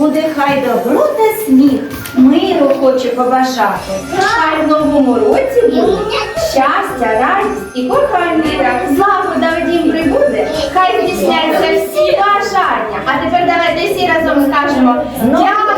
Буде хай добро та сміх, миру хоче побажати. Хай в новому році буде щастя, радість і кохання. Злагода в дім прибуде, хай здійсняться всі бажання. А тепер давайте всі разом скажемо. Ну, Дякую!